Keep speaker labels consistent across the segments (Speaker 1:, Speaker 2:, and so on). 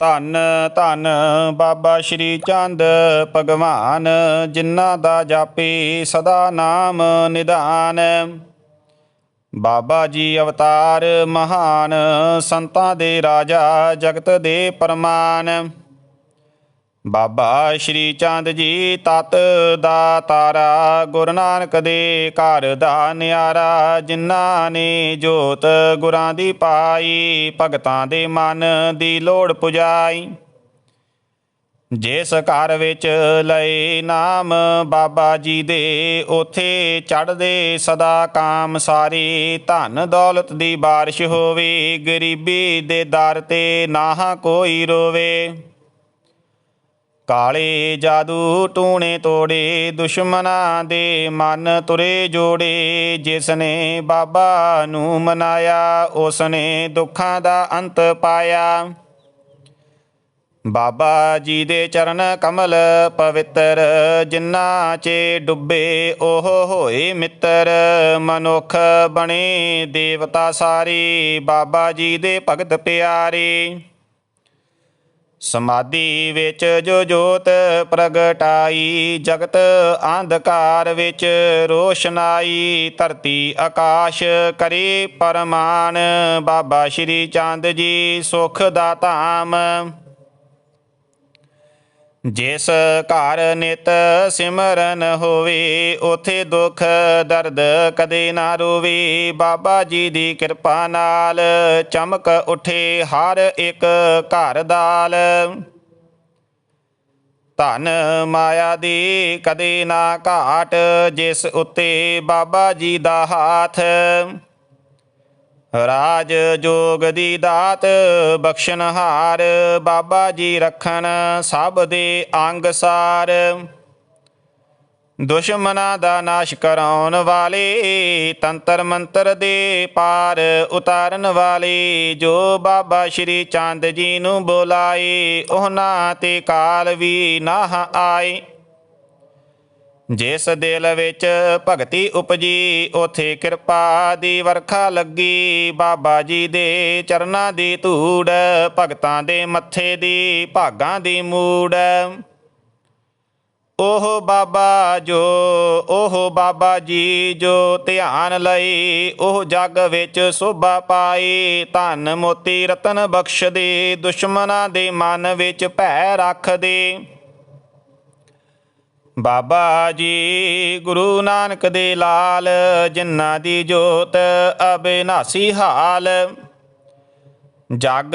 Speaker 1: ਧੰਨ ਧੰਨ ਬਾਬਾ ਸ਼੍ਰੀ ਚੰਦ ਭਗਵਾਨ, ਜਿਨ੍ਹਾਂ ਦਾ ਜਾਪੇ ਸਦਾ ਨਾਮ ਨਿਧਾਨ ਬਾਬਾ ਜੀ ਅਵਤਾਰ ਮਹਾਨ, ਸੰਤਾਂ ਦੇ ਰਾਜਾ, ਜਗਤ ਦੇ ਪਰਮਾਨ। ਬਾਬਾ ਸ਼੍ਰੀ ਚੰਦ ਜੀ ਤਤ ਦਾ ਤਾਰਾ, ਗੁਰੂ ਨਾਨਕ ਦੇ ਘਰ ਦਾ ਨਿਆਰਾ, ਜਿਨ੍ਹਾਂ ਨੇ ਜੋਤ ਗੁਰਾਂ ਦੀ ਪਾਈ, ਭਗਤਾਂ ਦੇ ਮਨ ਦੀ ਲੋੜ ਪੁਜਾਈ। ਜਿਸ ਘਰ ਵਿੱਚ ਲਏ ਨਾਮ ਬਾਬਾ ਜੀ ਦੇ, ਉਥੇ ਚੜਦੇ ਸਦਾ ਕਾਮ ਸਾਰੀ। ਧਨ ਦੌਲਤ ਦੀ ਬਾਰਿਸ਼ ਹੋਵੇ, ਗਰੀਬੀ ਦੇ ਦਰ ਤੇ ਨਾ ਕੋਈ ਰੋਵੇ। ਕਾਲੇ ਜਾਦੂ ਟੂਣੇ ਤੋੜੇ ਦੁਸ਼ਮਨਾਂ ਦੇ ਮਨ ਤੁਰੇ ਜੋੜੇ। ਜਿਸ ਨੇ ਬਾਬਾ ਨੂੰ ਮਨਾਇਆ ਉਸ ਨੇ ਦੁੱਖਾਂ ਦਾ ਅੰਤ ਪਾਇਆ। ਬਾਬਾ ਜੀ ਦੇ ਚਰਨ ਕਮਲ ਪਵਿੱਤਰ ਜਿਨ੍ਹਾਂ 'ਚ ਡੁੱਬੇ ਉਹ ਹੋਏ ਮਿੱਤਰ। ਮਨੁੱਖ ਬਣੇ ਦੇਵਤਾ ਸਾਰੀ, ਬਾਬਾ ਜੀ ਦੇ ਭਗਤ ਪਿਆਰੇ। ਸਮਾਧੀ ਵਿੱਚ ਜੋ ਜੋਤ ਪ੍ਰਗਟਾਈ, ਜਗਤ ਅੰਧਕਾਰ ਵਿੱਚ ਰੋਸ਼ਨਾਈ, ਧਰਤੀ ਆਕਾਸ਼ ਕਰੇ ਪਰਮਾਨ, ਬਾਬਾ ਸ਼੍ਰੀ ਚੰਦ ਜੀ ਸੁਖ ਦਾ ਧਾਮ। ਜਿਸ ਘਰ ਨਿਤ ਸਿਮਰਨ ਹੋਵੇ, ਉਥੇ ਦੁੱਖ ਦਰਦ ਕਦੇ ਨਾ ਰੋਵੇ। ਬਾਬਾ ਜੀ ਦੀ ਕਿਰਪਾ ਨਾਲ ਚਮਕ ਉਠੇ ਹਰ ਇੱਕ ਘਰ ਦਾਲ। ਧਨ ਮਾਇਆ ਦੀ ਕਦੇ ਨਾ ਘਾਟ, ਜਿਸ ਉੱਤੇ ਬਾਬਾ ਜੀ ਦਾ ਹੱਥ। ਰਾਜ ਜੋਗ ਦੀ ਦਾਤ ਬਖਸ਼ਨਹਾਰ ਬਾਬਾ ਜੀ ਰੱਖਣ, ਸਭ ਦੇ ਅੰਗ ਸਾਰ। ਦੁਸ਼ਮਨਾਂ ਦਾ ਨਾਸ਼ ਕਰਾਉਣ ਵਾਲੇ, ਤੰਤਰ ਮੰਤਰ ਦੇ ਪਾਰ ਉਤਾਰਨ ਵਾਲੇ, ਜੋ ਬਾਬਾ ਸ਼੍ਰੀ ਚੰਦ ਜੀ ਨੂੰ ਬੁਲਾਏ, ਉਹਨਾਂ ਤੇ ਕਾਲ ਵੀ ਨਾ ਆਏ। ਜਿਸ ਦਿਲ ਵਿੱਚ ਭਗਤੀ ਉਪਜੀ, ਉਥੇ ਕਿਰਪਾ ਦੀ ਵਰਖਾ ਲੱਗੀ। ਬਾਬਾ ਜੀ ਦੇ ਚਰਨਾਂ ਦੀ ਧੂੜ, ਭਗਤਾਂ ਦੇ ਮੱਥੇ ਦੀ ਭਾਗਾਂ ਦੀ ਮੂੜ। ਉਹ ਬਾਬਾ ਜੋ, ਉਹ ਬਾਬਾ ਜੀ ਜੋ ਧਿਆਨ ਲਈ, ਉਹ ਜਗ ਵਿੱਚ ਸੋਭਾ ਪਾਈ। ਧਨ ਮੋਤੀ ਰਤਨ ਬਖਸ਼ ਦੇ ਦੁਸ਼ਮਨਾਂ ਦੇ ਮਨ ਵਿੱਚ ਭੈ ਰੱਖ ਦੇ ਬਾਬਾ ਜੀ, ਗੁਰੂ ਨਾਨਕ ਦੇ ਲਾਲ, ਜਿਨ੍ਹਾਂ ਦੀ ਜੋਤ ਅਬਿਨਾਸੀ ਹਾਲ। ਜਗ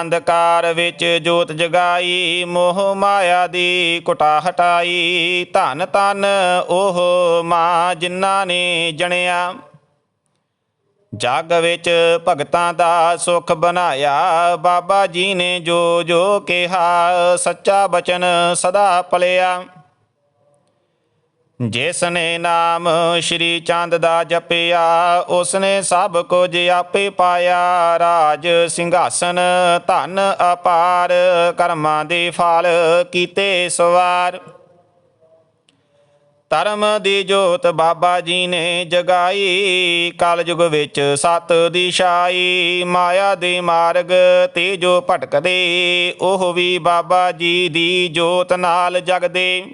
Speaker 1: ਅੰਧਕਾਰ ਵਿੱਚ ਜੋਤ ਜਗਾਈ, ਮੋਹ ਮਾਇਆ ਦੀ ਕੁਟਾ ਹਟਾਈ, ਧਨ ਤਨ ਉਹ ਮਾਂ ਜਿਨ੍ਹਾਂ ਨੇ ਜਣਿਆ। ਜਗ ਵਿੱਚ ਭਗਤਾਂ ਦਾ ਸੁਖ ਬਣਾਇਆ, ਬਾਬਾ ਜੀ ਨੇ ਜੋ ਜੋ ਕਿਹਾ, ਸੱਚਾ ਬਚਨ ਸਦਾ ਪਲਿਆ। ਜਿਸਨੇ ਨਾਮ ਸ਼੍ਰੀ ਚੰਦ ਦਾ ਜਪਿਆ ਉਸਨੇ ਸਭ ਕੁਝ ਆਪੇ ਪਾਇਆ। ਰਾਜ ਸਿੰਘਾਸਨ ਧਨ ਅਪਾਰ, ਕਰਮਾਂ ਦੇ ਫਲ ਕੀਤੇ ਸਵਾਰ। ਧਰਮ ਦੀ ਜੋਤ ਬਾਬਾ ਜੀ ਨੇ ਜਗਾਈ, ਕਲਯੁਗ ਵਿੱਚ ਸਤ ਦਿਸ਼ਾਈ। ਮਾਇਆ ਦੇ ਮਾਰਗ ਤੇ ਜੋ ਭਟਕਦੇ, ਉਹ ਵੀ ਬਾਬਾ ਜੀ ਦੀ ਜੋਤ ਨਾਲ ਜਗਦੇ।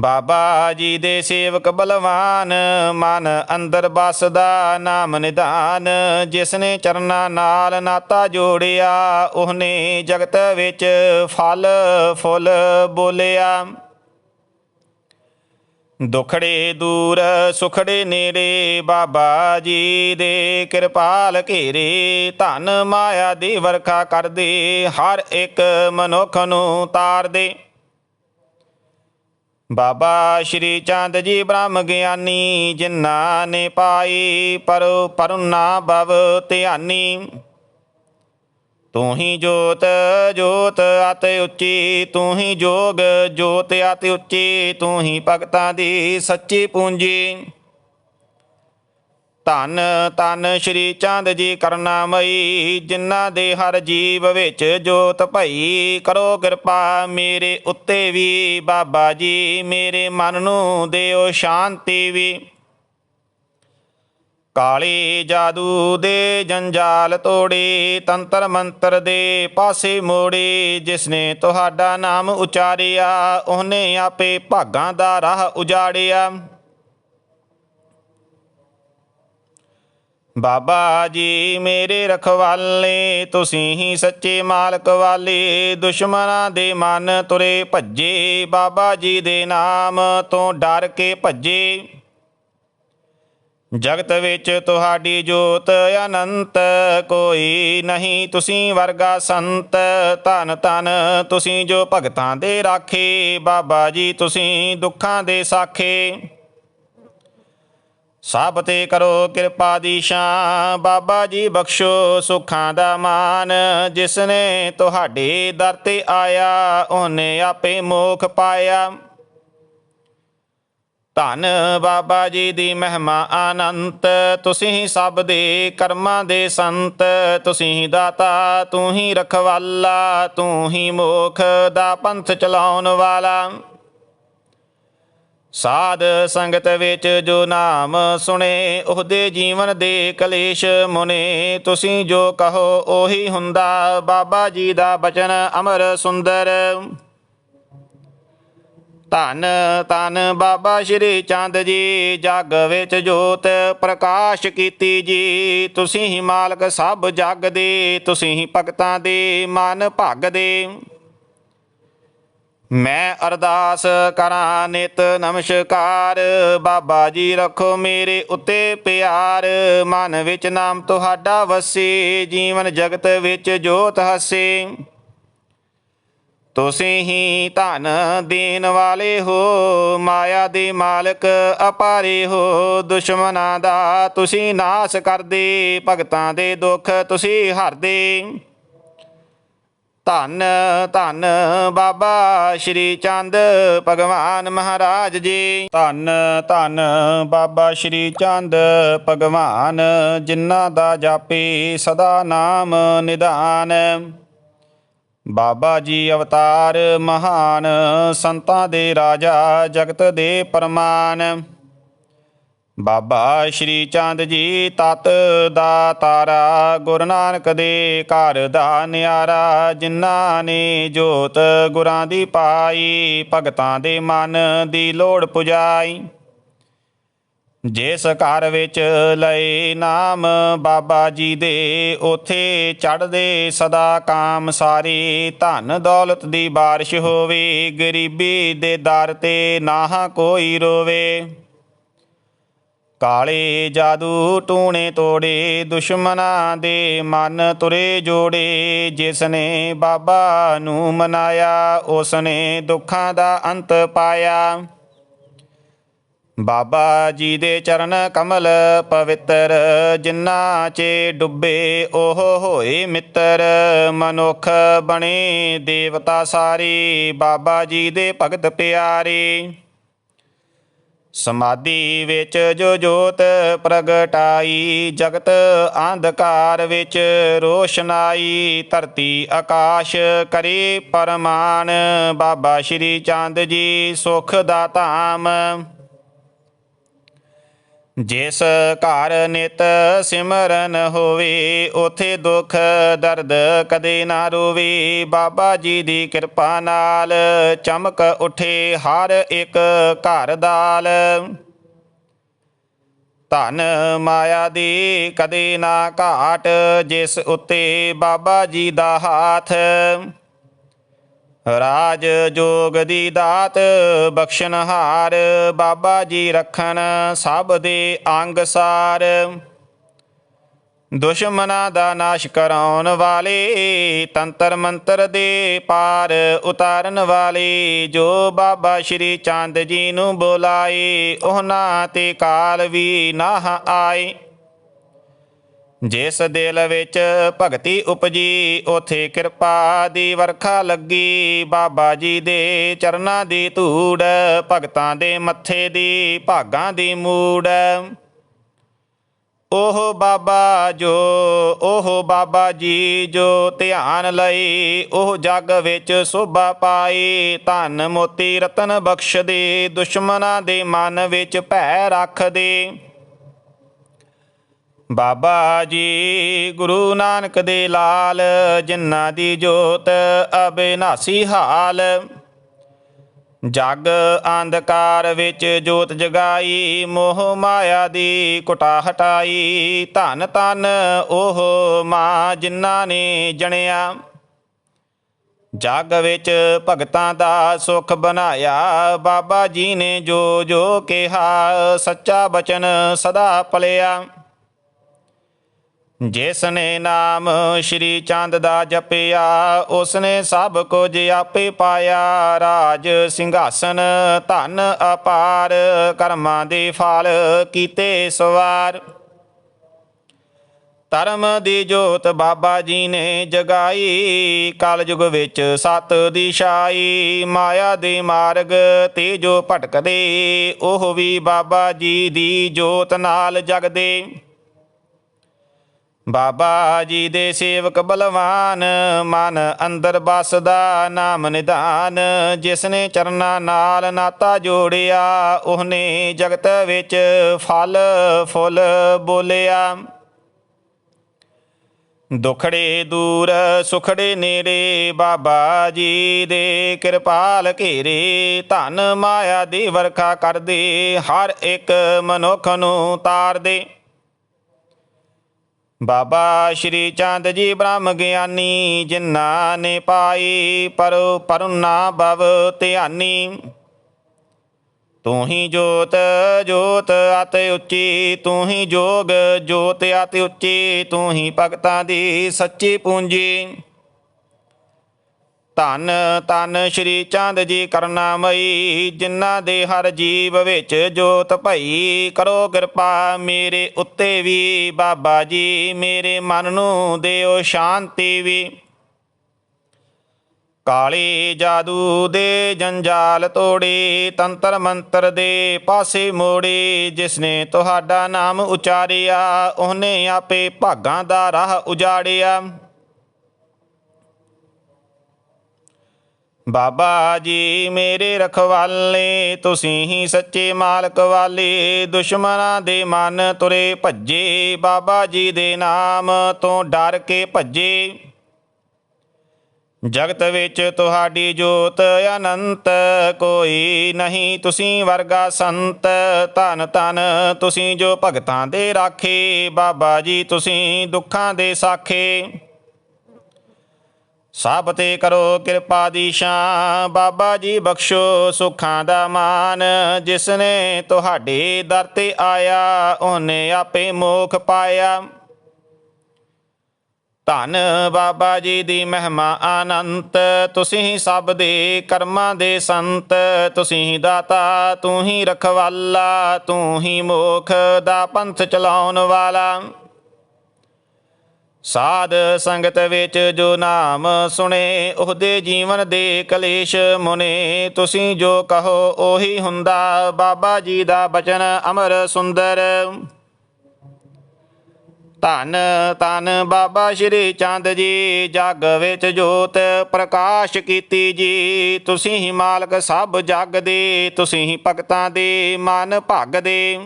Speaker 1: ਬਾਬਾ ਜੀ ਦੇ ਸੇਵਕ ਬਲਵਾਨ, ਮਨ ਅੰਦਰ ਬਸਦਾ ਨਾਮ ਨਿਧਾਨ ਜਿਸ ਨੇ ਚਰਨਾਂ ਨਾਲ ਨਾਤਾ ਜੋੜਿਆ, ਉਹਨੇ ਜਗਤ ਵਿੱਚ ਫਲ, ਫੁੱਲ ਬੋਲਿਆ। ਦੁਖੜੇ ਦੂਰ, ਸੁਖੜੇ ਨੇੜੇ, ਬਾਬਾ ਜੀ ਦੇ ਕਿਰਪਾਲ ਘੇਰੇ, ਧਨ ਮਾਇਆ ਦੀ ਵਰਖਾ ਕਰਦੇ, ਹਰ ਇੱਕ ਮਨੁੱਖ ਨੂੰ ਤਾਰਦੇ। ਬਾਬਾ ਸ਼੍ਰੀ ਚੰਦ ਜੀ ਬ੍ਰਹਮ ਗਿਆਨੀ, ਜਿਨ੍ਹਾਂ ਨੇ ਪਾਈ ਪਰ ਪਰੁਨਾ ਭਵ ਧਿਆਨੀ। ਤੂੰ ਹੀ ਜੋਤ ਜੋਤ ਅਤਿ ਉੱਚੀ, ਤੂੰ ਹੀ ਜੋਗ, ਜੋਤ ਅਤਿ ਉੱਚੀ, ਤੂੰ ਹੀ ਭਗਤਾਂ ਦੀ ਸੱਚੀ ਪੂੰਜੀ। ਧੰਨ ਧੰਨ ਸ਼੍ਰੀ ਚੰਦ ਜੀ ਕਰਨਾਮਈ ਜਿਨ੍ਹਾਂ ਦੇ ਹਰ ਜੀਵ ਵਿੱਚ ਜੋਤ ਭਈ। ਕਰੋ ਕਿਰਪਾ ਮੇਰੇ ਉੱਤੇ ਵੀ, ਬਾਬਾ ਜੀ ਮੇਰੇ ਮਨ ਨੂੰ ਦਿਓ ਸ਼ਾਂਤੀ ਵੀ। ਕਾਲੇ ਜਾਦੂ ਦੇ ਜੰਜਾਲ ਤੋੜੇ, ਤੰਤਰ ਮੰਤਰ ਦੇ ਪਾਸੇ ਮੋੜੇ। ਜਿਸਨੇ ਤੁਹਾਡਾ ਨਾਮ ਉਚਾਰਿਆ, ਉਹਨੇ ਆਪੇ ਭਾਗਾਂ ਦਾ ਰਾਹ ਉਜਾੜਿਆ। ਬਾਬਾ ਜੀ ਮੇਰੇ ਰਖਵਾਲੇ, ਤੁਸੀਂ ਹੀ ਸੱਚੇ ਮਾਲਕ ਵਾਲੇ, ਦੁਸ਼ਮਣਾਂ ਦੇ ਮਨ ਤੁਰੇ ਭੱਜੇ। ਬਾਬਾ ਜੀ ਦੇ ਨਾਮ ਤੋਂ ਡਰ ਕੇ ਭੱਜੇ। ਜਗਤ ਵਿੱਚ ਤੁਹਾਡੀ ਜੋਤ ਅਨੰਤ, ਕੋਈ ਨਹੀਂ ਤੁਸੀਂ ਵਰਗਾ ਸੰਤ। ਧਨ ਧਨ ਤੁਸੀਂ ਜੋ ਭਗਤਾਂ ਦੇ ਰਾਖੇ, ਬਾਬਾ ਜੀ ਤੁਸੀਂ ਦੁੱਖਾਂ ਦੇ ਸਾਖੇ। ਸਭ ਤੇ ਕਰੋ ਕਿਰਪਾ ਦੀ ਸ਼ਾਂ ਬਾਬਾ ਜੀ ਬਖਸ਼ੋ ਸੁੱਖਾਂ ਦਾ ਮਾਨ। ਜਿਸ ਨੇ ਤੁਹਾਡੇ ਦਰ ਤੇ ਆਇਆ, ਉਹਨੇ ਆਪੇ ਮੋਖ ਪਾਇਆ। ਧੰਨ ਬਾਬਾ ਜੀ ਦੀ ਮਹਿਮਾ ਅਨੰਤ ਤੁਸੀਂ ਹੀ ਸਭ ਦੇ ਕਰਮਾਂ ਦੇ ਸੰਤ। ਤੁਸੀਂ ਹੀ ਦਾਤਾ, ਤੂੰ ਹੀ ਰਖਵਾਲਾ, ਤੂੰ ਹੀ ਮੋਖ ਦਾ ਪੰਥ ਚਲਾਉਣ ਵਾਲਾ। ਸਾਧ ਸੰਗਤ ਵਿੱਚ ਜੋ ਨਾਮ ਸੁਣੇ, ਉਹਦੇ ਜੀਵਨ ਦੇ ਕਲੇਸ਼ ਮੁਨੇ। ਤੁਸੀਂ ਜੋ ਕਹੋ, ਉਹੀ ਹੁੰਦਾ। ਬਾਬਾ ਜੀ ਦਾ ਬਚਨ ਅਮਰ ਸੁੰਦਰ। ਧੰਨ ਧੰਨ ਬਾਬਾ ਸ਼੍ਰੀ ਚੰਦ ਜੀ, ਜਗ ਵਿੱਚ ਜੋਤ ਪ੍ਰਕਾਸ਼ ਕੀਤੀ ਜੀ। ਤੁਸੀਂ ਹੀ ਮਾਲਕ ਸਭ ਜਗ ਦੇ, ਤੁਸੀਂ ਹੀ ਭਗਤਾਂ ਦੇ, ਮਨ ਭਗ ਦੇ ਮੈਂ ਅਰਦਾਸ ਕਰਾਂ ਨਿਤ ਨਮਸਕਾਰ। ਬਾਬਾ ਜੀ ਰੱਖੋ ਮੇਰੇ ਉੱਤੇ ਪਿਆਰ। ਮਨ ਵਿੱਚ ਨਾਮ ਤੁਹਾਡਾ ਵਸੇ। ਜੀਵਨ ਜਗਤ ਵਿੱਚ ਜੋਤ ਹਸੇ। ਤੁਸੀਂ ਹੀ ਧਨ ਦੇਣ ਵਾਲੇ ਹੋ। ਮਾਇਆ ਦੇ ਮਾਲਕ ਅਪਾਰੇ ਹੋ। ਦੁਸ਼ਮਨਾਂ ਦਾ ਤੁਸੀਂ ਨਾਸ ਕਰਦੇ। ਭਗਤਾਂ ਦੇ ਦੁੱਖ ਤੁਸੀਂ ਹਰਦੇ। ਧੰਨ ਧੰਨ ਬਾਬਾ ਸ਼੍ਰੀ ਚੰਦ ਭਗਵਾਨ ਮਹਾਰਾਜ ਜੀ। ਧੰਨ ਧੰਨ ਬਾਬਾ ਸ਼੍ਰੀ ਚੰਦ ਭਗਵਾਨ, ਜਿਨ੍ਹਾਂ ਦਾ ਜਾਪੇ ਸਦਾ ਨਾਮ ਨਿਧਾਨ ਬਾਬਾ ਜੀ ਅਵਤਾਰ ਮਹਾਨ, ਸੰਤਾਂ ਦੇ ਰਾਜਾ, ਜਗਤ ਦੇ ਪਰਮਾਨ। ਬਾਬਾ ਸ਼੍ਰੀ ਚੰਦ ਜੀ ਤਤ ਦਾ ਤਾਰਾ, ਗੁਰੂ ਨਾਨਕ ਦੇ ਘਰ ਦਾ ਨਿਆਰਾ, ਜਿਨ੍ਹਾਂ ਨੇ ਜੋਤ ਗੁਰਾਂ ਦੀ ਪਾਈ, ਭਗਤਾਂ ਦੇ ਮਨ ਦੀ ਲੋੜ ਪੁਜਾਈ। ਜਿਸ ਘਰ ਵਿੱਚ ਲਏ ਨਾਮ ਬਾਬਾ ਜੀ ਦੇ, ਉਥੇ ਚੜਦੇ ਸਦਾ ਕਾਮ ਸਾਰੀ, ਧਨ ਦੌਲਤ ਦੀ ਬਾਰਿਸ਼ ਹੋਵੇ, ਗਰੀਬੀ ਦੇ ਦਰ ਤੇ ਨਾ ਕੋਈ ਰੋਵੇ। ਕਾਲੇ ਜਾਦੂ ਟੂਣੇ ਤੋੜੇ ਦੁਸ਼ਮਨਾਂ ਦੇ ਮਨ ਤੁਰੇ ਜੋੜੇ ਜਿਸ ਨੇ ਬਾਬਾ ਨੂੰ ਮਨਾਇਆ ਉਸ ਨੇ ਦੁੱਖਾਂ ਦਾ ਅੰਤ ਪਾਇਆ। ਬਾਬਾ ਜੀ ਦੇ ਚਰਨ ਕਮਲ ਪਵਿੱਤਰ ਜਿਨ੍ਹਾਂ 'ਚ ਡੁੱਬੇ ਉਹ ਹੋਏ ਮਿੱਤਰ। ਮਨੁੱਖ ਬਣੇ ਦੇਵਤਾ ਸਾਰੀ, ਬਾਬਾ ਜੀ ਦੇ ਭਗਤ ਪਿਆਰੇ। ਸਮਾਧੀ ਵਿੱਚ ਜੋ ਜੋਤ ਪ੍ਰਗਟਾਈ, ਜਗਤ ਅੰਧਕਾਰ ਵਿੱਚ ਰੋਸ਼ਨਾਈ, ਧਰਤੀ ਆਕਾਸ਼ ਕਰੇ ਪਰਮਾਨ। ਬਾਬਾ ਸ਼੍ਰੀ ਚੰਦ ਜੀ ਸੁਖ ਦਾ ਧਾਮ। ਜਿਸ ਘਰ ਨਿਤ ਸਿਮਰਨ ਹੋਵੇ, ਉਥੇ ਦੁੱਖ ਦਰਦ ਕਦੇ ਨਾ ਰੋਵੇ। ਬਾਬਾ ਜੀ ਦੀ ਕਿਰਪਾ ਨਾਲ ਚਮਕ ਉਠੇ ਹਰ ਇੱਕ ਘਰ ਦਾਲ। ਧਨ ਮਾਇਆ ਦੀ ਕਦੇ ਨਾ ਘਾਟ, ਜਿਸ ਉੱਤੇ ਬਾਬਾ ਜੀ ਦਾ ਹੱਥ। ਰਾਜ ਜੋਗ ਦੀ ਦਾਤ ਬਖਸ਼ਨਹਾਰ ਬਾਬਾ ਜੀ ਰੱਖਣ, ਸਭ ਦੇ ਅੰਗ ਸਾਰ। ਦੁਸ਼ਮਨਾਂ ਦਾ ਨਾਸ਼ ਕਰਾਉਣ ਵਾਲੇ, ਤੰਤਰ ਮੰਤਰ ਦੇ ਪਾਰ ਉਤਾਰਨ ਵਾਲੇ, ਜੋ ਬਾਬਾ ਸ਼੍ਰੀ ਚੰਦ ਜੀ ਨੂੰ ਬੁਲਾਏ, ਉਹਨਾਂ ਤੇ ਕਾਲ ਵੀ ਨਾ ਆਏ। ਜਿਸ ਦਿਲ ਵਿੱਚ ਭਗਤੀ ਉਪਜੀ, ਉਥੇ ਕਿਰਪਾ ਦੀ ਵਰਖਾ ਲੱਗੀ। ਬਾਬਾ ਜੀ ਦੇ ਚਰਨਾਂ ਦੀ ਧੂੜ, ਭਗਤਾਂ ਦੇ ਮੱਥੇ ਦੀ ਭਾਗਾਂ ਦੀ ਮੂੜ। ਉਹ ਬਾਬਾ ਜੋ, ਉਹ ਬਾਬਾ ਜੀ ਜੋ ਧਿਆਨ ਲਈ, ਉਹ ਜਗ ਵਿੱਚ ਸੋਭਾ ਪਾਈ। ਧਨ ਮੋਤੀ ਰਤਨ ਬਖਸ਼ ਦੇ ਦੁਸ਼ਮਨਾਂ ਦੇ ਮਨ ਵਿੱਚ ਭੈ ਰੱਖ ਦੇ ਬਾਬਾ ਜੀ, ਗੁਰੂ ਨਾਨਕ ਦੇ ਲਾਲ, ਜਿਨ੍ਹਾਂ ਦੀ ਜੋਤ ਅਬਿਨਾਸੀ ਹਾਲ। ਜਗ ਅੰਧਕਾਰ ਵਿੱਚ ਜੋਤ ਜਗਾਈ, ਮੋਹ ਮਾਇਆ ਦੀ ਕੁਟਾ ਹਟਾਈ, ਧਨ ਧੰਨ ਉਹ ਮਾਂ ਜਿਨ੍ਹਾਂ ਨੇ ਜਣਿਆ। ਜਗ ਵਿੱਚ ਭਗਤਾਂ ਦਾ ਸੁਖ ਬਣਾਇਆ, ਬਾਬਾ ਜੀ ਨੇ ਜੋ ਜੋ ਕਿਹਾ, ਸੱਚਾ ਬਚਨ ਸਦਾ ਪਲਿਆ ਜਿਸ ਨੇ ਨਾਮ ਸ਼੍ਰੀ ਚੰਦ ਦਾ ਜਪਿਆ, ਉਸ ਨੇ ਸਭ ਕੁਝ ਆਪੇ ਪਾਇਆ। ਰਾਜ ਸਿੰਘਾਸਨ ਧਨ ਅਪਾਰ, ਕਰਮਾਂ ਦੇ ਫਲ ਕੀਤੇ ਸਵਾਰ। ਧਰਮ ਦੀ ਜੋਤ ਬਾਬਾ ਜੀ ਨੇ ਜਗਾਈ, ਕਲਯੁਗ ਵਿੱਚ ਸਤ ਦਿਸ਼ਾਈ। ਮਾਇਆ ਦੇ ਮਾਰਗ ਤੇ ਜੋ ਭਟਕਦੇ, ਉਹ ਵੀ ਬਾਬਾ ਜੀ ਦੀ ਜੋਤ ਨਾਲ ਜਗਦੇ। ਬਾਬਾ ਜੀ ਦੇ ਸੇਵਕ ਬਲਵਾਨ, ਮਨ ਅੰਦਰ ਬਸਦਾ ਨਾਮ ਨਿਧਾਨ। ਜਿਸ ਨੇ ਚਰਨਾਂ ਨਾਲ ਨਾਤਾ ਜੋੜਿਆ, ਉਹਨੇ ਜਗਤ ਵਿੱਚ ਫਲ, ਫੁੱਲ ਬੋਲਿਆ। ਦੁਖੜੇ ਦੂਰ, ਸੁਖੜੇ ਨੇੜੇ, ਬਾਬਾ ਜੀ ਦੇ ਕਿਰਪਾਲ ਘੇਰੇ। ਧਨ ਮਾਇਆ ਦੀ ਵਰਖਾ ਕਰਦੇ, ਹਰ ਇੱਕ ਮਨੁੱਖ ਨੂੰ ਤਾਰਦੇ। ਬਾਬਾ ਸ਼੍ਰੀ ਚੰਦ ਜੀ ਬ੍ਰਹਮ ਗਿਆਨੀ, ਜਿਨ੍ਹਾਂ ਨੇ ਪਾਈ ਪਰ ਪਰੁਨਾ ਭਵ ਧਿਆਨੀ। ਤੂੰ ਹੀ ਜੋਤ ਜੋਤ ਅਤਿ ਉੱਚੀ, ਤੂੰ ਹੀ ਜੋਗ, ਜੋਤ ਅਤਿ ਉੱਚੀ, ਤੂੰ ਹੀ ਭਗਤਾਂ ਦੀ ਸੱਚੀ ਪੂੰਜੀ। ਧੰਨ ਧੰਨ ਸ਼੍ਰੀ ਚੰਦ ਜੀ ਕਰਨਾਮਈ ਜਿਨ੍ਹਾਂ ਦੇ ਹਰ ਜੀਵ ਵਿੱਚ ਜੋਤ ਭਈ, ਕਰੋ ਕਿਰਪਾ ਮੇਰੇ ਉੱਤੇ ਵੀ, ਬਾਬਾ ਜੀ ਮੇਰੇ ਮਨ ਨੂੰ ਦਿਓ ਸ਼ਾਂਤੀ ਵੀ। ਕਾਲੇ ਜਾਦੂ ਦੇ ਜੰਜਾਲ ਤੋੜੇ, ਤੰਤਰ ਮੰਤਰ ਦੇ ਪਾਸੇ ਮੋੜੇ, ਜਿਸਨੇ ਤੁਹਾਡਾ ਨਾਮ ਉਚਾਰਿਆ, ਉਹਨੇ ਆਪੇ ਭਾਗਾਂ ਦਾ ਰਾਹ ਉਜਾੜਿਆ। ਬਾਬਾ ਜੀ ਮੇਰੇ ਰਖਵਾਲੇ, ਤੁਸੀਂ ਹੀ ਸੱਚੇ ਮਾਲਕ ਵਾਲੇ। ਦੁਸ਼ਮਨਾਂ ਦੇ ਮਨ ਤੁਰੇ ਭੱਜੇ, ਬਾਬਾ ਜੀ ਦੇ ਨਾਮ ਤੋਂ ਡਰ ਕੇ ਭੱਜੇ। ਜਗਤ ਵਿੱਚ ਤੁਹਾਡੀ ਜੋਤ ਅਨੰਤ, ਕੋਈ ਨਹੀਂ ਤੁਸੀਂ ਵਰਗਾ ਸੰਤ। ਧਨ ਧਨ ਤੁਸੀਂ ਜੋ ਭਗਤਾਂ ਦੇ ਰਾਖੇ, ਬਾਬਾ ਜੀ ਤੁਸੀਂ ਦੁੱਖਾਂ ਦੇ ਸਾਖੇ। ਸਭ ਤੇ ਕਰੋ ਕਿਰਪਾ ਦੀ ਸ਼ਾਂ ਬਾਬਾ ਜੀ ਬਖਸ਼ੋ ਸੁੱਖਾਂ ਦਾ ਮਾਨ। ਜਿਸ ਨੇ ਤੁਹਾਡੇ ਦਰ ਤੇ ਆਇਆ, ਉਹਨੇ ਆਪੇ ਮੋਖ ਪਾਇਆ। ਧੰਨ ਬਾਬਾ ਜੀ ਦੀ ਮਹਿਮਾ ਅਨੰਤ ਤੁਸੀਂ ਸਭ ਦੇ ਕਰਮਾਂ ਦੇ ਸੰਤ। ਤੁਸੀਂ ਦਾਤਾ, ਤੂੰ ਹੀ ਰਖਵਾਲਾ, ਤੂੰ ਹੀ ਮੋਖ ਦਾ ਪੰਥ ਚਲਾਉਣ ਵਾਲਾ। ਸਾਧ ਸੰਗਤ ਵਿੱਚ ਜੋ ਨਾਮ ਸੁਣੇ, ਉਹਦੇ ਜੀਵਨ ਦੇ ਕਲੇਸ਼ ਮੁਨੇ। ਤੁਸੀਂ ਜੋ ਕਹੋ, ਉਹੀ ਹੁੰਦਾ। ਬਾਬਾ ਜੀ ਦਾ ਬਚਨ ਅਮਰ ਸੁੰਦਰ। ਧੰਨ ਧੰਨ ਬਾਬਾ ਸ਼੍ਰੀ ਚੰਦ ਜੀ, ਜਗ ਵਿੱਚ ਜੋਤ ਪ੍ਰਕਾਸ਼ ਕੀਤੀ ਜੀ। ਤੁਸੀਂ ਹੀ ਮਾਲਕ ਸਭ ਜਗ ਦੇ, ਤੁਸੀਂ ਹੀ ਭਗਤਾਂ ਦੇ, ਮਨ ਭਗਦੇ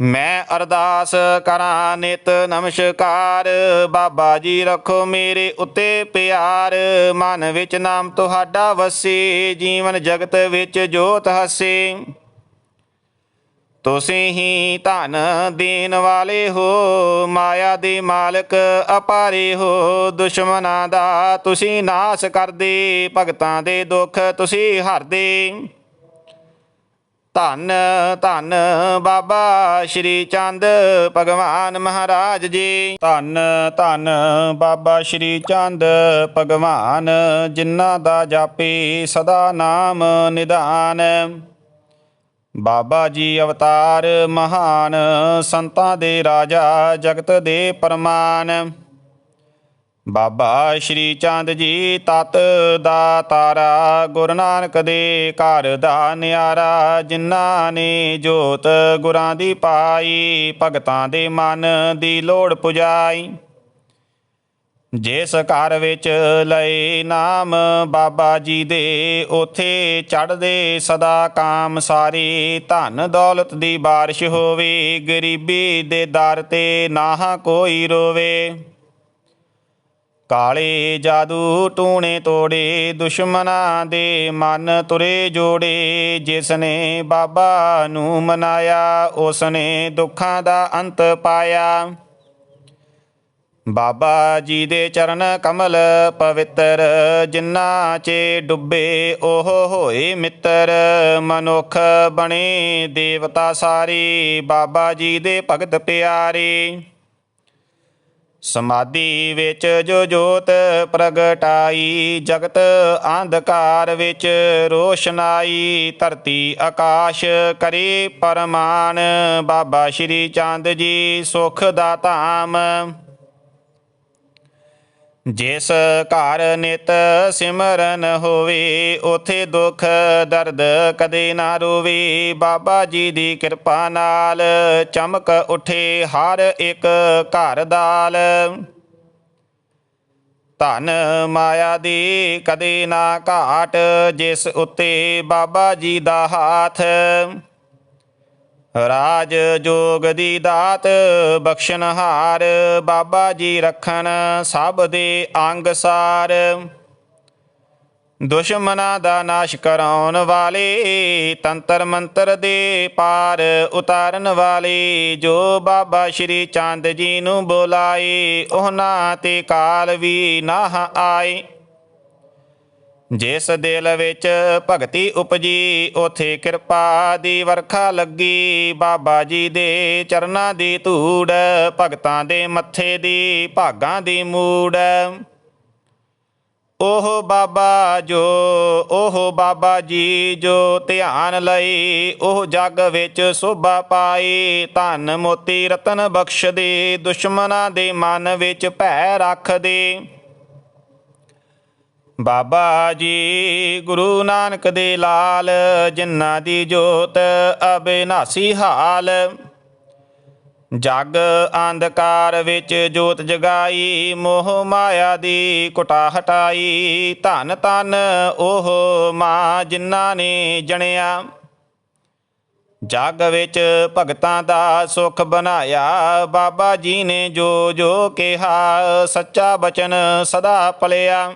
Speaker 1: ਮੈਂ ਅਰਦਾਸ ਕਰਾਂ ਨਿਤ ਨਮਸਕਾਰ। ਬਾਬਾ ਜੀ ਰੱਖੋ ਮੇਰੇ ਉੱਤੇ ਪਿਆਰ। ਮਨ ਵਿੱਚ ਨਾਮ ਤੁਹਾਡਾ ਵਸੇ। ਜੀਵਨ ਜਗਤ ਵਿੱਚ ਜੋਤ ਹਸੇ। ਤੁਸੀਂ ਹੀ ਧਨ ਦੇਣ ਵਾਲੇ ਹੋ। ਮਾਇਆ ਦੇ ਮਾਲਕ ਅਪਾਰੇ ਹੋ। ਦੁਸ਼ਮਨਾਂ ਦਾ ਤੁਸੀਂ ਨਾਸ ਕਰਦੇ। ਭਗਤਾਂ ਦੇ ਦੁੱਖ ਤੁਸੀਂ ਹਰਦੇ। ਧੰਨ ਧੰਨ ਬਾਬਾ ਸ਼੍ਰੀ ਚੰਦ ਭਗਵਾਨ ਮਹਾਰਾਜ ਜੀ। ਧੰਨ ਧੰਨ ਬਾਬਾ ਸ਼੍ਰੀ ਚੰਦ ਭਗਵਾਨ, ਜਿਨ੍ਹਾਂ ਦਾ ਜਾਪੇ ਸਦਾ ਨਾਮ ਨਿਧਾਨ ਬਾਬਾ ਜੀ ਅਵਤਾਰ ਮਹਾਨ, ਸੰਤਾਂ ਦੇ ਰਾਜਾ, ਜਗਤ ਦੇ ਪਰਮਾਨ। ਬਾਬਾ ਸ਼੍ਰੀ ਚੰਦ ਜੀ ਤਤ ਦਾ ਤਾਰਾ, ਗੁਰੂ ਨਾਨਕ ਦੇ ਘਰ ਦਾ ਨਿਆਰਾ, ਜਿਨ੍ਹਾਂ ਨੇ ਜੋਤ ਗੁਰਾਂ ਦੀ ਪਾਈ, ਭਗਤਾਂ ਦੇ ਮਨ ਦੀ ਲੋੜ ਪੁਜਾਈ। ਜਿਸ ਘਰ ਵਿੱਚ ਲਏ ਨਾਮ ਬਾਬਾ ਜੀ ਦੇ, ਉਥੇ ਚੜਦੇ ਸਦਾ ਕਾਮ ਸਾਰੀ, ਧਨ ਦੌਲਤ ਦੀ ਬਾਰਿਸ਼ ਹੋਵੇ, ਗਰੀਬੀ ਦੇ ਦਰ ਤੇ ਨਾ ਕੋਈ ਰੋਵੇ। ਕਾਲੇ ਜਾਦੂ ਟੂਣੇ ਤੋੜੇ ਦੁਸ਼ਮਨਾਂ ਦੇ ਮਨ ਤੁਰੇ ਜੋੜੇ। ਜਿਸ ਨੇ ਬਾਬਾ ਨੂੰ ਮਨਾਇਆ ਉਸ ਨੇ ਦੁੱਖਾਂ ਦਾ ਅੰਤ ਪਾਇਆ। ਬਾਬਾ ਜੀ ਦੇ ਚਰਨ ਕਮਲ ਪਵਿੱਤਰ ਜਿਨ੍ਹਾਂ 'ਚ ਡੁੱਬੇ ਉਹ ਹੋਏ ਮਿੱਤਰ। ਮਨੁੱਖ ਬਣੇ ਦੇਵਤਾ ਸਾਰੀ, ਬਾਬਾ ਜੀ ਦੇ ਭਗਤ ਪਿਆਰੇ। ਸਮਾਧੀ ਵਿੱਚ ਜੋ ਜੋਤ ਪ੍ਰਗਟਾਈ, ਜਗਤ ਅੰਧਕਾਰ ਵਿੱਚ ਰੋਸ਼ਨਾਈ, ਧਰਤੀ ਆਕਾਸ਼ ਕਰੇ ਪਰਮਾਨ। ਬਾਬਾ ਸ਼੍ਰੀ ਚੰਦ ਜੀ ਸੁਖ ਦਾ ਧਾਮ। ਜਿਸ ਘਰ ਨਿਤ ਸਿਮਰਨ ਹੋਵੇ, ਉਥੇ ਦੁੱਖ ਦਰਦ ਕਦੇ ਨਾ ਰੋਵੇ। ਬਾਬਾ ਜੀ ਦੀ ਕਿਰਪਾ ਨਾਲ ਚਮਕ ਉਠੇ ਹਰ ਇੱਕ ਘਰ ਦਾਲ। ਧਨ ਮਾਇਆ ਦੀ ਕਦੇ ਨਾ ਘਾਟ, ਜਿਸ ਉੱਤੇ ਬਾਬਾ ਜੀ ਦਾ ਹੱਥ। ਰਾਜ ਜੋਗ ਦੀ ਦਾਤ ਬਖਸ਼ਨਹਾਰ ਬਾਬਾ ਜੀ ਰੱਖਣ, ਸਭ ਦੇ ਅੰਗ ਸਾਰ। ਦੁਸ਼ਮਨਾਂ ਦਾ ਨਾਸ਼ ਕਰਾਉਣ ਵਾਲੇ, ਤੰਤਰ ਮੰਤਰ ਦੇ ਪਾਰ ਉਤਾਰਨ ਵਾਲੇ, ਜੋ ਬਾਬਾ ਸ਼੍ਰੀ ਚੰਦ ਜੀ ਨੂੰ ਬੁਲਾਏ, ਉਹਨਾਂ ਤੇ ਕਾਲ ਵੀ ਨਾ ਆਏ। ਜਿਸ ਦਿਲ ਵਿੱਚ ਭਗਤੀ ਉਪਜੀ, ਉਥੇ ਕਿਰਪਾ ਦੀ ਵਰਖਾ ਲੱਗੀ। ਬਾਬਾ ਜੀ ਦੇ ਚਰਨਾਂ ਦੀ ਧੂੜ, ਭਗਤਾਂ ਦੇ ਮੱਥੇ ਦੀ ਭਾਗਾਂ ਦੀ ਮੂੜ। ਉਹ ਬਾਬਾ ਜੋ, ਉਹ ਬਾਬਾ ਜੀ ਜੋ ਧਿਆਨ ਲਈ, ਉਹ ਜਗ ਵਿੱਚ ਸੋਭਾ ਪਾਈ। ਧਨ ਮੋਤੀ ਰਤਨ ਬਖਸ਼ ਦੇ ਦੁਸ਼ਮਨਾਂ ਦੇ ਮਨ ਵਿੱਚ ਭੈ ਰੱਖ ਦੇ ਬਾਬਾ ਜੀ, ਗੁਰੂ ਨਾਨਕ ਦੇ ਲਾਲ, ਜਿਨ੍ਹਾਂ ਦੀ ਜੋਤ ਅਬਿਨਾਸੀ ਹਾਲ। ਜਗ ਅੰਧਕਾਰ ਵਿੱਚ ਜੋਤ ਜਗਾਈ, ਮੋਹ ਮਾਇਆ ਦੀ ਕੁਟਾ ਹਟਾਈ, ਧਨ ਤਨ ਉਹ ਮਾਂ ਜਿਨ੍ਹਾਂ ਨੇ ਜਣਿਆ। ਜਗ ਵਿੱਚ ਭਗਤਾਂ ਦਾ ਸੁਖ ਬਣਾਇਆ, ਬਾਬਾ ਜੀ ਨੇ ਜੋ ਜੋ ਕਿਹਾ, ਸੱਚਾ ਬਚਨ ਸਦਾ ਪਲਿਆ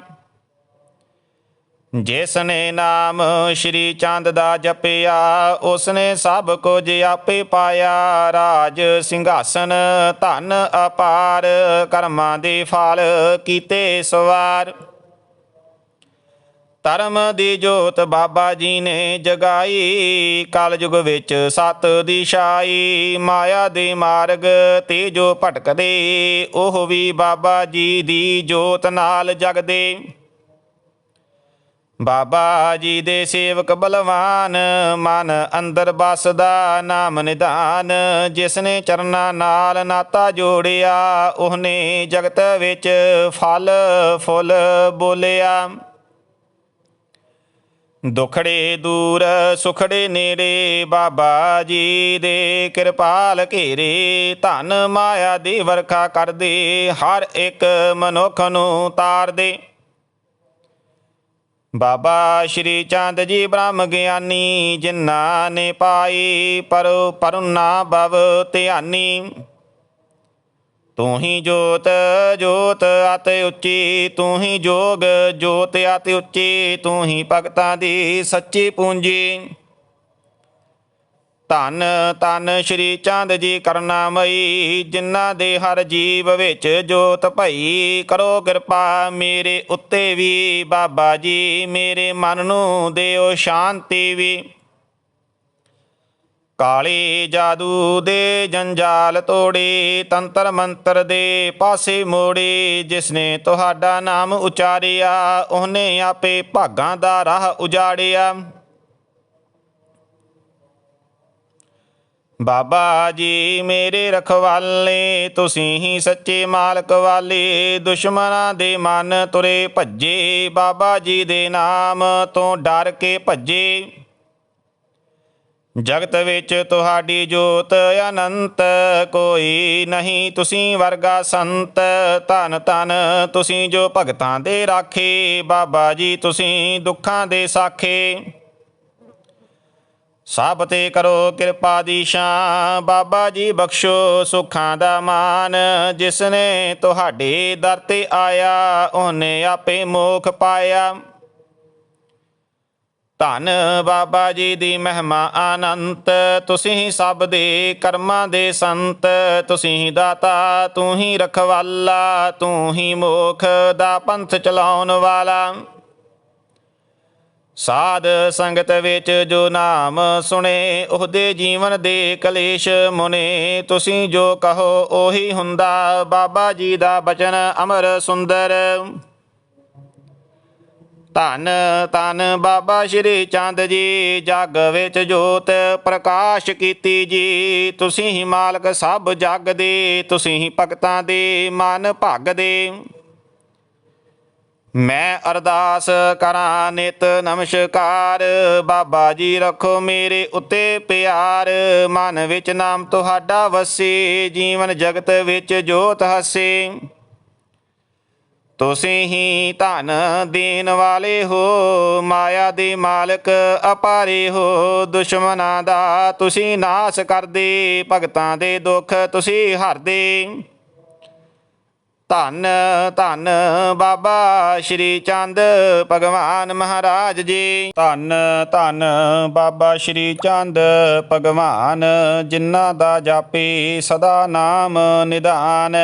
Speaker 1: ਜਿਸਨੇ ਨਾਮ ਸ਼੍ਰੀ ਚੰਦ ਦਾ ਜਪਿਆ ਉਸਨੇ ਸਭ ਕੁਝ ਆਪੇ ਪਾਇਆ। ਰਾਜ, ਸਿੰਘਾਸਨ, ਧਨ ਅਪਾਰ, ਕਰਮਾਂ ਦੇ ਫਲ ਕੀਤੇ ਸਵਾਰ। ਧਰਮ ਦੀ ਜੋਤ ਬਾਬਾ ਜੀ ਨੇ ਜਗਾਈ, ਕਲਯੁਗ ਵਿੱਚ ਸਤ ਦਿਸ਼ਾਈ। ਮਾਇਆ ਦੇ ਮਾਰਗ ਤੇ ਜੋ ਭਟਕਦੇ, ਉਹ ਵੀ ਬਾਬਾ ਜੀ ਦੀ ਜੋਤ ਨਾਲ ਜਗਦੇ। ਬਾਬਾ ਜੀ ਦੇ ਸੇਵਕ ਬਲਵਾਨ, ਮਨ ਅੰਦਰ ਬਸਦਾ ਨਾਮ ਨਿਧਾਨ। ਜਿਸ ਨੇ ਚਰਨਾਂ ਨਾਲ ਨਾਤਾ ਜੋੜਿਆ, ਉਹਨੇ ਜਗਤ ਵਿੱਚ ਫਲ, ਫੁੱਲ ਬੋਲਿਆ। ਦੁਖੜੇ ਦੂਰ, ਸੁਖੜੇ ਨੇੜੇ, ਬਾਬਾ ਜੀ ਦੇ ਕਿਰਪਾਲ ਘੇਰੇ। ਧਨ ਮਾਇਆ ਦੀ ਵਰਖਾ ਕਰਦੇ, ਹਰ ਇੱਕ ਮਨੁੱਖ ਨੂੰ ਤਾਰਦੇ। ਬਾਬਾ ਸ਼੍ਰੀ ਚੰਦ ਜੀ ਬ੍ਰਹਮ ਗਿਆਨੀ, ਜਿਨ੍ਹਾਂ ਨੇ ਪਾਈ ਪਰ ਪਰੁਨਾ ਬਵ ਧਿਆਨੀ। ਤੂੰ ਹੀ ਜੋਤ ਜੋਤ ਅਤਿ ਉੱਚੀ, ਤੂੰ ਹੀ ਜੋਗ, ਜੋਤ ਅਤਿ ਉੱਚੀ, ਤੂੰ ਹੀ ਭਗਤਾਂ ਦੀ ਸੱਚੀ ਪੂੰਜੀ। ਧੰਨ ਧੰਨ ਸ਼੍ਰੀ ਚੰਦ ਜੀ ਕਰਨਾਮਈ ਜਿਨ੍ਹਾਂ ਦੇ ਹਰ ਜੀਵ ਵਿੱਚ ਜੋਤ ਭਈ, ਕਰੋ ਕਿਰਪਾ ਮੇਰੇ ਉੱਤੇ ਵੀ, ਬਾਬਾ ਜੀ ਮੇਰੇ ਮਨ ਨੂੰ ਦਿਓ ਸ਼ਾਂਤੀ ਵੀ। ਕਾਲੇ ਜਾਦੂ ਦੇ ਜੰਜਾਲ ਤੋੜੇ, ਤੰਤਰ ਮੰਤਰ ਦੇ ਪਾਸੇ ਮੋੜੇ, ਜਿਸਨੇ ਤੁਹਾਡਾ ਨਾਮ ਉਚਾਰਿਆ, ਉਹਨੇ ਆਪੇ ਭਾਗਾਂ ਦਾ ਰਾਹ ਉਜਾੜਿਆ। ਬਾਬਾ ਜੀ ਮੇਰੇ ਰਖਵਾਲੇ, ਤੁਸੀਂ ਹੀ ਸੱਚੇ ਮਾਲਕ ਵਾਲੇ। ਦੁਸ਼ਮਨਾਂ ਦੇ ਮਨ ਤੁਰੇ ਭੱਜੇ, ਬਾਬਾ ਜੀ ਦੇ ਨਾਮ ਤੋਂ ਡਰ ਕੇ ਭੱਜੇ। ਜਗਤ ਵਿੱਚ ਤੁਹਾਡੀ ਜੋਤ ਅਨੰਤ, ਕੋਈ ਨਹੀਂ ਤੁਸੀਂ ਵਰਗਾ ਸੰਤ। ਧਨ ਧਨ ਤੁਸੀਂ ਜੋ ਭਗਤਾਂ ਦੇ ਰਾਖੇ, ਬਾਬਾ ਜੀ ਤੁਸੀਂ ਦੁੱਖਾਂ ਦੇ ਸਾਖੇ। ਸਭ ਤੇ ਕਰੋ ਕਿਰਪਾ ਦੀ ਸ਼ਾਂ ਬਾਬਾ ਜੀ ਬਖਸ਼ੋ ਸੁੱਖਾਂ ਦਾ ਮਾਨ। ਜਿਸ ਨੇ ਤੁਹਾਡੇ ਦਰ ਤੇ ਆਇਆ, ਉਹਨੇ ਆਪੇ ਮੋਖ ਪਾਇਆ। ਧੰਨ ਬਾਬਾ ਜੀ ਦੀ ਮਹਿਮਾ ਅਨੰਤ ਤੁਸੀਂ ਸਭ ਦੇ ਕਰਮਾਂ ਦੇ ਸੰਤ। ਤੁਸੀਂ ਦਾਤਾ, ਤੂੰ ਹੀ ਰਖਵਾਲਾ, ਤੂੰ ਹੀ ਮੋਖ ਦਾ ਪੰਥ ਚਲਾਉਣ ਵਾਲਾ। ਸਾਧ ਸੰਗਤ ਵਿੱਚ ਜੋ ਨਾਮ ਸੁਣੇ, ਉਹਦੇ ਜੀਵਨ ਦੇ ਕਲੇਸ਼ ਮੁਨੇ। ਤੁਸੀਂ ਜੋ ਕਹੋ, ਉਹੀ ਹੁੰਦਾ। ਬਾਬਾ ਜੀ ਦਾ ਬਚਨ ਅਮਰ ਸੁੰਦਰ। ਧੰਨ ਧੰਨ ਬਾਬਾ ਸ਼੍ਰੀ ਚੰਦ ਜੀ, ਜਗ ਵਿੱਚ ਜੋਤ ਪ੍ਰਕਾਸ਼ ਕੀਤੀ ਜੀ। ਤੁਸੀਂ ਹੀ ਮਾਲਕ ਸਭ ਜਗ ਦੇ, ਤੁਸੀਂ ਹੀ ਭਗਤਾਂ ਦੇ, ਮਨ ਭਗਦੇ। ਮੈਂ ਅਰਦਾਸ ਕਰਾਂ ਨਿਤ ਨਮਸਕਾਰ। ਬਾਬਾ ਜੀ ਰੱਖੋ ਮੇਰੇ ਉੱਤੇ ਪਿਆਰ। ਮਨ ਵਿੱਚ ਨਾਮ ਤੁਹਾਡਾ ਵਸੇ। ਜੀਵਨ ਜਗਤ ਵਿੱਚ ਜੋਤ ਹਸੇ। ਤੁਸੀਂ ਹੀ ਧਨ ਦੇਣ ਵਾਲੇ ਹੋ। ਮਾਇਆ ਦੇ ਮਾਲਕ ਅਪਾਰੇ ਹੋ। ਦੁਸ਼ਮਨਾਂ ਦਾ ਤੁਸੀਂ ਨਾਸ ਕਰਦੇ। ਭਗਤਾਂ ਦੇ ਦੁੱਖ ਤੁਸੀਂ ਹਰਦੇ। ਧੰਨ ਧੰਨ ਬਾਬਾ ਸ਼੍ਰੀ ਚੰਦ ਭਗਵਾਨ ਮਹਾਰਾਜ ਜੀ। ਧੰਨ ਧੰਨ ਬਾਬਾ ਸ਼੍ਰੀ ਚੰਦ ਭਗਵਾਨ, ਜਿਨ੍ਹਾਂ ਦਾ ਜਾਪੀ ਸਦਾ ਨਾਮ ਨਿਧਾਨ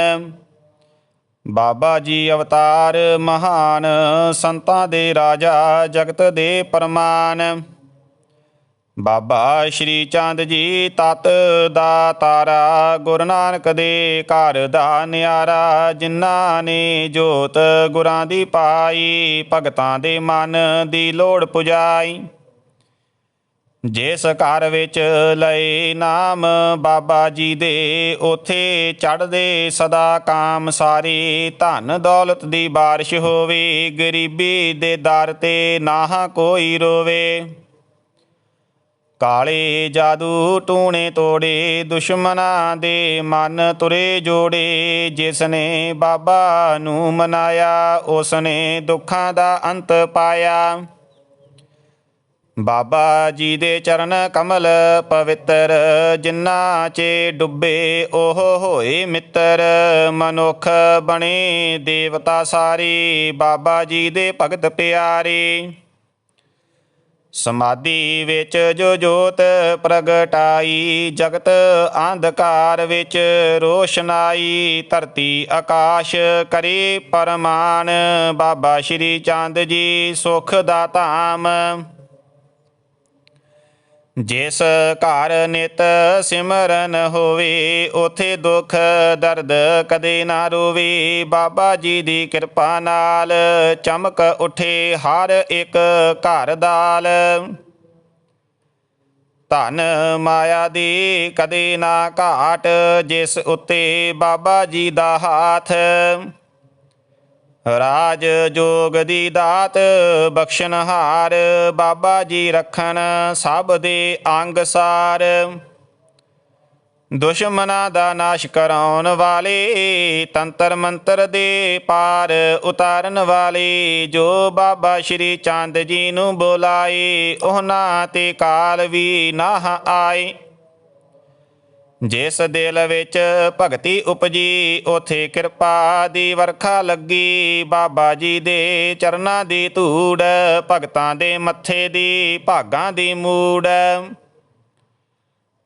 Speaker 1: ਬਾਬਾ ਜੀ ਅਵਤਾਰ ਮਹਾਨ, ਸੰਤਾਂ ਦੇ ਰਾਜਾ, ਜਗਤ ਦੇ ਪਰਮਾਨ। ਬਾਬਾ ਸ਼੍ਰੀ ਚੰਦ ਜੀ ਤਤ ਦਾ ਤਾਰਾ, ਗੁਰੂ ਨਾਨਕ ਦੇ ਘਰ ਦਾ ਨਿਆਰਾ, ਜਿਨ੍ਹਾਂ ਨੇ ਜੋਤ ਗੁਰਾਂ ਦੀ ਪਾਈ, ਭਗਤਾਂ ਦੇ ਮਨ ਦੀ ਲੋੜ ਪੁਜਾਈ। ਜਿਸ ਘਰ ਵਿੱਚ ਲਏ ਨਾਮ ਬਾਬਾ ਜੀ ਦੇ, ਉਥੇ ਚੜਦੇ ਸਦਾ ਕਾਮ ਸਾਰੀ, ਧਨ ਦੌਲਤ ਦੀ ਬਾਰਿਸ਼ ਹੋਵੇ, ਗਰੀਬੀ ਦੇ ਦਰ ਤੇ ਨਾ ਕੋਈ ਰੋਵੇ। ਕਾਲੇ ਜਾਦੂ ਟੂਣੇ ਤੋੜੇ ਦੁਸ਼ਮਨਾਂ ਦੇ ਮਨ ਤੁਰੇ ਜੋੜੇ। ਜਿਸ ਨੇ ਬਾਬਾ ਨੂੰ ਮਨਾਇਆ ਉਸ ਨੇ ਦੁੱਖਾਂ ਦਾ ਅੰਤ ਪਾਇਆ। ਬਾਬਾ ਜੀ ਦੇ ਚਰਨ ਕਮਲ ਪਵਿੱਤਰ ਜਿਨ੍ਹਾਂ 'ਚ ਡੁੱਬੇ ਉਹ ਹੋਏ ਮਿੱਤਰ। ਮਨੁੱਖ ਬਣੇ ਦੇਵਤਾ ਸਾਰੀ, ਬਾਬਾ ਜੀ ਦੇ ਭਗਤ ਪਿਆਰੇ। ਸਮਾਧੀ ਵਿੱਚ ਜੋ ਜੋਤ ਪ੍ਰਗਟਾਈ, ਜਗਤ ਅੰਧਕਾਰ ਵਿੱਚ ਰੋਸ਼ਨਾਈ, ਧਰਤੀ ਆਕਾਸ਼ ਕਰੇ ਪਰਮਾਨ, ਬਾਬਾ ਸ਼੍ਰੀ ਚੰਦ ਜੀ ਸੁਖ ਦਾ ਧਾਮ। ਜਿਸ ਘਰ ਨਿਤ ਸਿਮਰਨ ਹੋਵੇ, ਉਥੇ ਦੁੱਖ ਦਰਦ ਕਦੇ ਨਾ ਰੋਵੇ। ਬਾਬਾ ਜੀ ਦੀ ਕਿਰਪਾ ਨਾਲ ਚਮਕ ਉਠੇ ਹਰ ਇੱਕ ਘਰ ਦਾਲ। ਧਨ ਮਾਇਆ ਦੀ ਕਦੇ ਨਾ ਘਾਟ, ਜਿਸ ਉੱਤੇ ਬਾਬਾ ਜੀ ਦਾ ਹੱਥ। ਰਾਜ ਜੋਗ ਦੀ ਦਾਤ ਬਖਸ਼ਨਹਾਰ ਬਾਬਾ ਜੀ ਰੱਖਣ, ਸਭ ਦੇ ਅੰਗ ਸਾਰ। ਦੁਸ਼ਮਨਾਂ ਦਾ ਨਾਸ਼ ਕਰਾਉਣ ਵਾਲੇ, ਤੰਤਰ ਮੰਤਰ ਦੇ ਪਾਰ ਉਤਾਰਨ ਵਾਲੇ, ਜੋ ਬਾਬਾ ਸ਼੍ਰੀ ਚੰਦ ਜੀ ਨੂੰ ਬੁਲਾਏ, ਉਹਨਾਂ ਤੇ ਕਾਲ ਵੀ ਨਾ ਆਏ। ਜਿਸ ਦਿਲ ਵਿੱਚ ਭਗਤੀ ਉਪਜੀ, ਉਥੇ ਕਿਰਪਾ ਦੀ ਵਰਖਾ ਲੱਗੀ। ਬਾਬਾ ਜੀ ਦੇ ਚਰਨਾਂ ਦੀ ਧੂੜ, ਭਗਤਾਂ ਦੇ ਮੱਥੇ ਦੀ ਭਾਗਾਂ ਦੀ ਮੂੜ।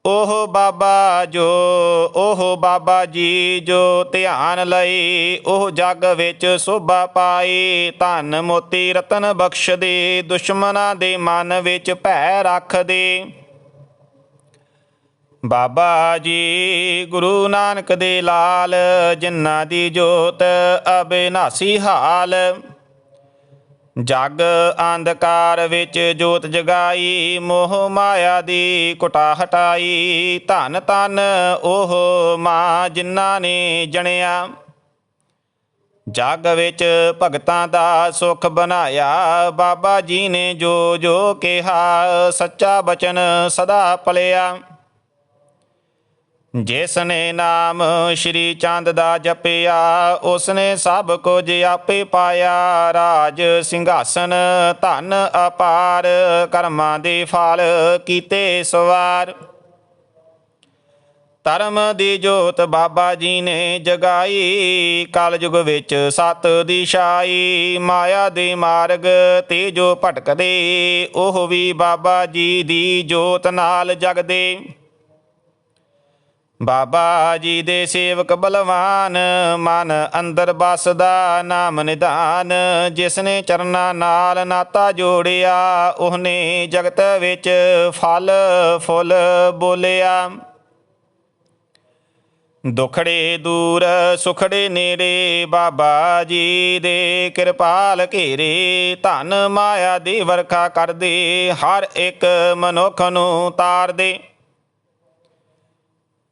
Speaker 1: ਉਹ ਬਾਬਾ ਜੋ, ਉਹ ਬਾਬਾ ਜੀ ਜੋ ਧਿਆਨ ਲਈ, ਉਹ ਜਗ ਵਿੱਚ ਸੋਭਾ ਪਾਈ। ਧਨ ਮੋਤੀ ਰਤਨ ਬਖਸ਼ ਦੇ ਦੁਸ਼ਮਨਾਂ ਦੇ ਮਨ ਵਿੱਚ ਭੈ ਰੱਖ ਦੇ ਬਾਬਾ ਜੀ, ਗੁਰੂ ਨਾਨਕ ਦੇ ਲਾਲ, ਜਿਨ੍ਹਾਂ ਦੀ ਜੋਤ ਅਬਿਨਾਸੀ ਹਾਲ। ਜਗ ਅੰਧਕਾਰ ਵਿੱਚ ਜੋਤ ਜਗਾਈ, ਮੋਹ ਮਾਇਆ ਦੀ ਕੁਟਾ ਹਟਾਈ। ਧਨ ਧਨ ਉਹ ਮਾਂ ਜਿਨ੍ਹਾਂ ਨੇ ਜਣਿਆ। ਜਗ ਵਿੱਚ ਭਗਤਾਂ ਦਾ ਸੁਖ ਬਣਾਇਆ, ਬਾਬਾ ਜੀ ਨੇ ਜੋ ਜੋ ਕਿਹਾ, ਸੱਚਾ ਬਚਨ ਸਦਾ ਪਲਿਆ ਜਿਸਨੇ ਨਾਮ ਸ਼੍ਰੀ ਚੰਦ ਦਾ ਜਪਿਆ ਉਸਨੇ ਸਭ ਕੁਝ ਆਪੇ ਪਾਇਆ। ਰਾਜ, ਸਿੰਘਾਸਨ, ਧਨ ਅਪਾਰ, ਕਰਮਾਂ ਦੇ ਫਲ ਕੀਤੇ ਸਵਾਰ। ਧਰਮ ਦੀ ਜੋਤ ਬਾਬਾ ਜੀ ਨੇ ਜਗਾਈ, ਕਲਯੁਗ ਵਿੱਚ ਸਤ ਦਿਸ਼ਾਈ। ਮਾਇਆ ਦੇ ਮਾਰਗ ਤੇ ਜੋ ਭਟਕਦੇ, ਉਹ ਵੀ ਬਾਬਾ ਜੀ ਦੀ ਜੋਤ ਨਾਲ ਜਗਦੇ। ਬਾਬਾ ਜੀ ਦੇ ਸੇਵਕ ਬਲਵਾਨ, ਮਨ ਅੰਦਰ ਬਸਦਾ ਨਾਮ ਨਿਧਾਨ। ਜਿਸਨੇ ਚਰਨਾਂ ਨਾਲ ਨਾਤਾ ਜੋੜਿਆ, ਉਹਨੇ ਜਗਤ ਵਿੱਚ ਫਲ, ਫੁੱਲ ਬੋਲਿਆ। ਦੁਖੜੇ ਦੂਰ, ਸੁਖੜੇ ਨੇੜੇ, ਬਾਬਾ ਜੀ ਦੇ ਕਿਰਪਾਲ ਘੇਰੇ। ਧਨ ਮਾਇਆ ਦੀ ਵਰਖਾ ਕਰਦੇ, ਹਰ ਇੱਕ ਮਨੁੱਖ ਨੂੰ ਤਾਰਦੇ।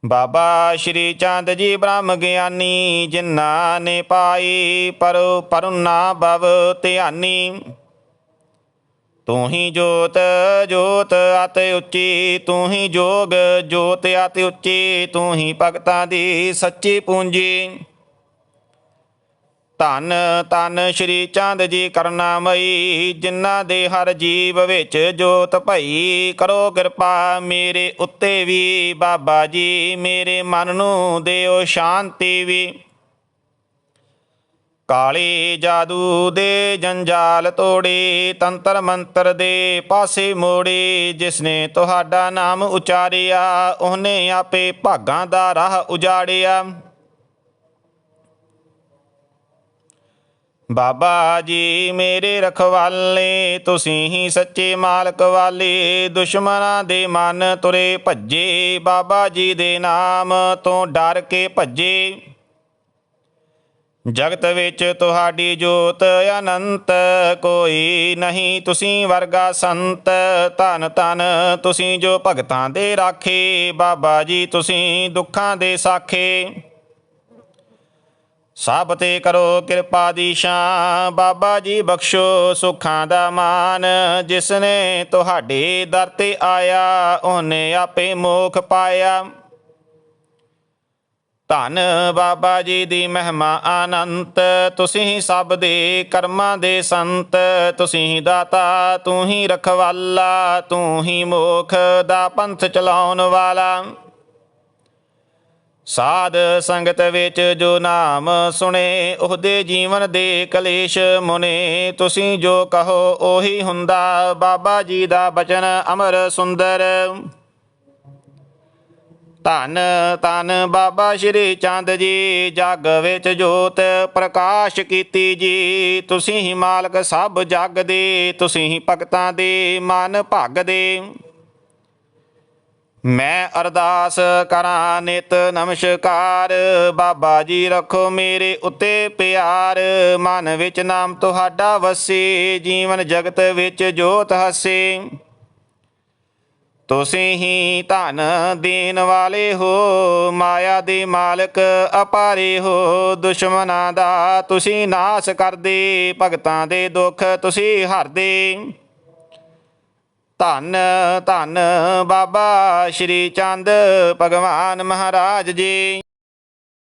Speaker 1: ਬਾਬਾ ਸ਼੍ਰੀ ਚੰਦ ਜੀ ਬ੍ਰਹਮ ਗਿਆਨੀ, ਜਿਨ੍ਹਾਂ ਨੇ ਪਾਈ ਪਰ ਪਰੁਨਾ ਬਵ ਧਿਆਨੀ। ਤੂੰ ਹੀ ਜੋਤ ਜੋਤ ਅਤਿ ਉੱਚੀ, ਤੂੰ ਹੀ ਜੋਗ, ਜੋਤ ਅਤਿ ਉੱਚੀ, ਤੂੰ ਹੀ ਭਗਤਾਂ ਦੀ ਸੱਚੀ ਪੂੰਜੀ। ਧੰਨ ਧੰਨ ਸ਼੍ਰੀ ਚੰਦ ਜੀ ਕਰਨਾਮਈ ਜਿਨ੍ਹਾਂ ਦੇ ਹਰ ਜੀਵ ਵਿੱਚ ਜੋਤ ਭਈ, ਕਰੋ ਕਿਰਪਾ ਮੇਰੇ ਉੱਤੇ ਵੀ, ਬਾਬਾ ਜੀ ਮੇਰੇ ਮਨ ਨੂੰ ਦਿਓ ਸ਼ਾਂਤੀ ਵੀ। ਕਾਲੇ ਜਾਦੂ ਦੇ ਜੰਜਾਲ ਤੋੜੇ, ਤੰਤਰ ਮੰਤਰ ਦੇ ਪਾਸੇ ਮੋੜੇ, ਜਿਸਨੇ ਤੁਹਾਡਾ ਨਾਮ ਉਚਾਰਿਆ, ਉਹਨੇ ਆਪੇ ਭਾਗਾਂ ਦਾ ਰਾਹ ਉਜਾੜਿਆ। ਬਾਬਾ ਜੀ ਮੇਰੇ ਰਖਵਾਲੇ, ਤੁਸੀਂ ਹੀ ਸੱਚੇ ਮਾਲਕ ਵਾਲੇ। ਦੁਸ਼ਮਣਾਂ ਦੇ ਮਨ ਤੁਰੇ ਭੱਜੇ, ਬਾਬਾ ਜੀ ਦੇ ਨਾਮ ਤੋਂ ਡਰ ਕੇ ਭੱਜੇ। ਜਗਤ ਵਿੱਚ ਤੁਹਾਡੀ ਜੋਤ ਅਨੰਤ, ਕੋਈ ਨਹੀਂ ਤੁਸੀਂ ਵਰਗਾ ਸੰਤ। ਧਨ ਧਨ ਤੁਸੀਂ ਜੋ ਭਗਤਾਂ ਦੇ ਰਾਖੇ, ਬਾਬਾ ਜੀ ਤੁਸੀਂ ਦੁੱਖਾਂ ਦੇ ਸਾਖੇ। ਸਭ ਤੇ ਕਰੋ ਕਿਰਪਾ ਦੀ ਸ਼ਾਂ ਬਾਬਾ ਜੀ ਬਖਸ਼ੋ ਸੁੱਖਾਂ ਦਾ ਮਾਨ। ਜਿਸ ਨੇ ਤੁਹਾਡੇ ਦਰ ਤੇ ਆਇਆ, ਉਹਨੇ ਆਪੇ ਮੋਖ ਪਾਇਆ। ਧੰਨ ਬਾਬਾ ਜੀ ਦੀ ਮਹਿਮਾ ਅਨੰਤ ਤੁਸੀਂ ਸਭ ਦੇ ਕਰਮਾਂ ਦੇ ਸੰਤ। ਤੁਸੀਂ ਦਾਤਾ, ਤੂੰ ਹੀ ਰਖਵਾਲਾ। ਤੂੰ ਹੀ ਮੋਖ ਦਾ ਪੰਥ ਚਲਾਉਣ ਵਾਲਾ। ਸਾਧ ਸੰਗਤ ਵਿੱਚ ਜੋ ਨਾਮ ਸੁਣੇ, ਉਹਦੇ ਜੀਵਨ ਦੇ ਕਲੇਸ਼ ਮੁਨੇ। ਤੁਸੀਂ ਜੋ ਕਹੋ, ਉਹੀ ਹੁੰਦਾ। ਬਾਬਾ ਜੀ ਦਾ ਬਚਨ ਅਮਰ ਸੁੰਦਰ। ਧੰਨ ਧੰਨ ਬਾਬਾ ਸ਼੍ਰੀ ਚੰਦ ਜੀ, ਜਗ ਵਿੱਚ ਜੋਤ ਪ੍ਰਕਾਸ਼ ਕੀਤੀ ਜੀ। ਤੁਸੀਂ ਹੀ ਮਾਲਕ ਸਭ ਜਗ ਦੇ, ਤੁਸੀਂ ਹੀ ਭਗਤਾਂ ਦੇ, ਮਨ ਭਗਦੇ। ਮੈਂ ਅਰਦਾਸ ਕਰਾਂ ਨਿਤ ਨਮਸਕਾਰ। ਬਾਬਾ ਜੀ ਰੱਖੋ ਮੇਰੇ ਉੱਤੇ ਪਿਆਰ। ਮਨ ਵਿੱਚ ਨਾਮ ਤੁਹਾਡਾ ਵਸੇ। ਜੀਵਨ ਜਗਤ ਵਿੱਚ ਜੋਤ ਹਸੇ। ਤੁਸੀਂ ਹੀ ਧਨ ਦੇਣ ਵਾਲੇ ਹੋ। ਮਾਇਆ ਦੇ ਮਾਲਕ ਅਪਾਰੇ ਹੋ। ਦੁਸ਼ਮਨਾਂ ਦਾ ਤੁਸੀਂ ਨਾਸ ਕਰਦੇ। ਭਗਤਾਂ ਦੇ ਦੁੱਖ ਤੁਸੀਂ ਹਰਦੇ। ਧੰਨ ਧੰਨ ਬਾਬਾ ਸ਼੍ਰੀ ਚੰਦ ਭਗਵਾਨ ਮਹਾਰਾਜ ਜੀ।